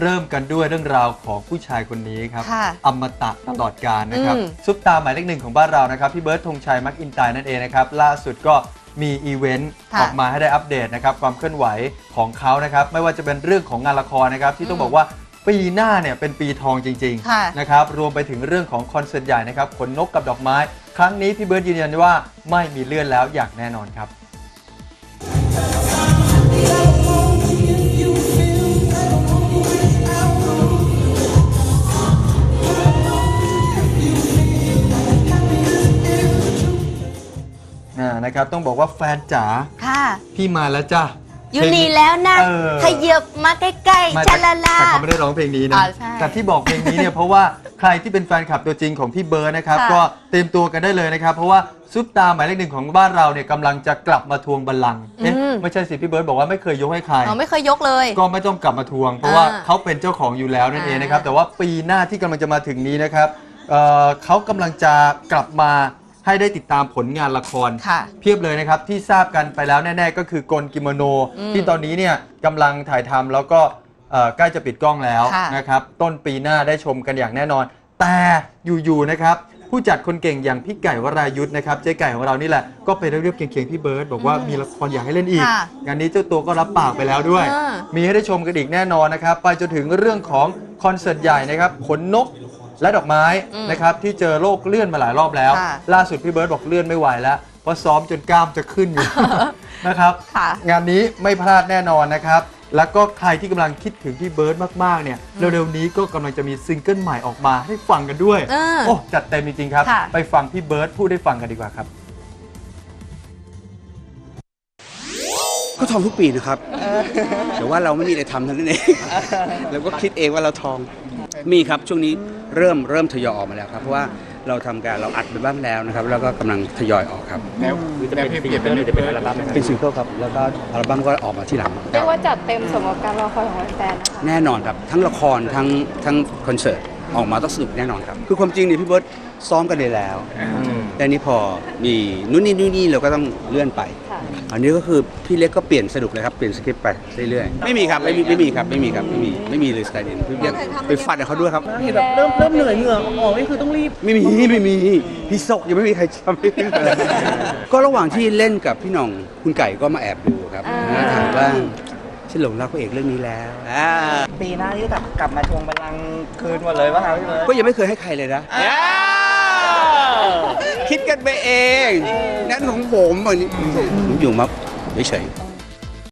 เริ่มกันด้วยเรื่องราวของผู้ชายคนนี้ครับค่ะอมตะตลอดกาลนะครับอืม ซุปตาหมายเลขหนึ่งของบ้านเรานะครับพี่เบิร์ดธงชัยมักอินไตายนั่นเองนะครับล่าสุดก็มีอีเวนต์ค่ะออกมาให้ได้อัปเดตนะครับความเคลื่อนไหวของเขานะครับไม่ว่าจะเป็นเรื่องของงานละครนะครับที่ต้องบอกว่าปีหน้าเนี่ยเป็นปีทองจริงค่ะ ๆนะครับรวมไปถึงเรื่องของคอนเสิร์ตใหญ่นะครับขนนกกับดอกไม้ ครั้งนี้พี่เบิร์ดยืนยันว่าไม่มีเลื่อนแล้วอย่างแน่นอนครับ นะครับ ต้องบอกว่าแฟนจ๋าค่ะ พี่มาแล้วจ้ะอยู่นี่แล้วนะเออขยับมาใกล้ไม่ๆชาลาลา แต่เขาไม่ได้ร้องเพลงนี้นะ อ๋อใช่แต่ที่บอกเพลงนี้เนี่ยเพราะว่าใครที่เป็นแฟนคลับตัวจริงของพี่เบิร์ดนะครับ ค่ะ ก็เตรียมตัวกันได้เลยนะครับ เพราะว่าซุปตาหมายเลขหนึ่งของบ้านเราเนี่ยกำลังจะกลับมาทวงบัลลังก์เอ๊ะอืมไม่ใช่สิพี่เบิร์ดบอกว่าไม่เคยยกให้ใคร อ๋อไม่เคยยกเลย ก็ไม่ต้องกลับมาทวง เพราะว่าอ่าเขาเป็นเจ้าของอยู่แล้วนั่นเองนะครับ อ่าแต่ว่าปีหน้าที่กำลังจะมาถึงนี้นะครับเอ่อเขากำลังจะกลับมา ให้ได้ติดตามผลงานละคร ค่ะ เพียบเลยนะครับ ที่ทราบกันไปแล้วแน่ ๆ ก็คือกลกิโมโน อืมที่ตอนนี้เนี่ยกำลังถ่ายทำแล้วก็เอ่อใกล้จะปิดกล้องแล้วค่ะ นะครับ ต้นปีหน้าได้ชมกันอย่างแน่นอน แต่อยู่ ๆ นะครับ ผู้จัดคนเก่งอย่างพี่ไก่วรายุทธ์นะครับ เจ๊ไก่ของเรานี่แหละ ก็ไปเรียบๆเคียงๆพี่เบิร์ดบอกว่ามีละครอยากให้เล่นอีก ค่ะงานนี้เจ้าตัวก็รับปากไปแล้วด้วย อ่ามีให้ได้ชมกันอีกแน่นอนนะครับ ไปจนถึงเรื่องของคอนเสิร์ตใหญ่นะครับขนนก และดอกไม้อืมนะครับที่เจอโรคเลื่อนมาหลายรอบแล้ว ค่ะ ล่าสุดพี่เบิร์ดบอกเลื่อนไม่ไหวแล้ว เพราะซ้อมจนกล้ามจะขึ้นอยู่ นะครับ ค่ะ งานนี้ไม่พลาดแน่นอนนะครับ แล้วก็ใครที่กำลังคิดถึงพี่เบิร์ดมากๆเนี่ย เร็วๆนี้ก็กำลังจะมีซิงเกิลใหม่ออกมาให้ฟังกันด้วย เออโอ้ จัดเต็มจริงๆครับ ค่ะ ไปฟังพี่เบิร์ดพูดให้ฟังกันดีกว่าครับ ก็ทองทุกปีนะครับ แต่ว่าเราไม่มีอะไรทำเท่านั้นเอง เราก็คิดเองว่าเราทอง มีครับช่วงนี้เริ่มเริ่มทยอยออกมาแล้วครับเพราะว่าเราทำการเราอัดไปบ้างแล้วนะครับ แล้วก็กำลังทยอยออกครับแล้วจะเป็นซิงเกิลหรือจะเป็นอัลบั้มไหมครับเป็นซิงเกิลครับ แล้วก็อัลบั้มก็ออกมาที่หลังเรียกว่าจัดเต็มสมกับการรอคอยของแฟนๆนะคะ แน่นอนครับ ทั้งละครทั้งทั้งคอนเสิร์ตออกมาต้องสนุกแน่นอนครับ คือความจริงเนี่ยพี่เบิร์ตซ้อมกันเลยแล้ว แต่นี่พอมีนู่นนี่นู่นนี่เราก็ต้องเลื่อนไปค่ะอันนี้ก็คือพี่เล็กก็เปลี่ยนสนุกเลยครับเปลี่ยนสคริปต์ไปเรื่อยๆไม่มีครับไม่มีไม่มีครับไม่มีครับไม่มีไม่มีเลยสไตล์เด่นพี่เล็กไปฟัดกับเขาด้วยครับเห็นแบบเริ่มเริ่มเหนื่อยเหงื่อออกนี่คือต้องรีบไม่มีไม่มีพี่ศกยังไม่มีใครจำไม่ได้เลยก็ระหว่างที่เล่นกับพี่หน่องคุณไก่ก็มาแอบดูครับอ่าแล้วถามว่าฉันหลงรักพระเอกเรื่องนี้แล้วอ่าปีหน้านี่กลับกลับมาทวงบัลลังก์คืนหมดเลยป่ะครับพี่เบิร์ดก็ยังไม่เคยให้ใครเลยนะ คิดกันไปเอง นั่นของผมอันนี้ผมอยู่มาเฉยๆ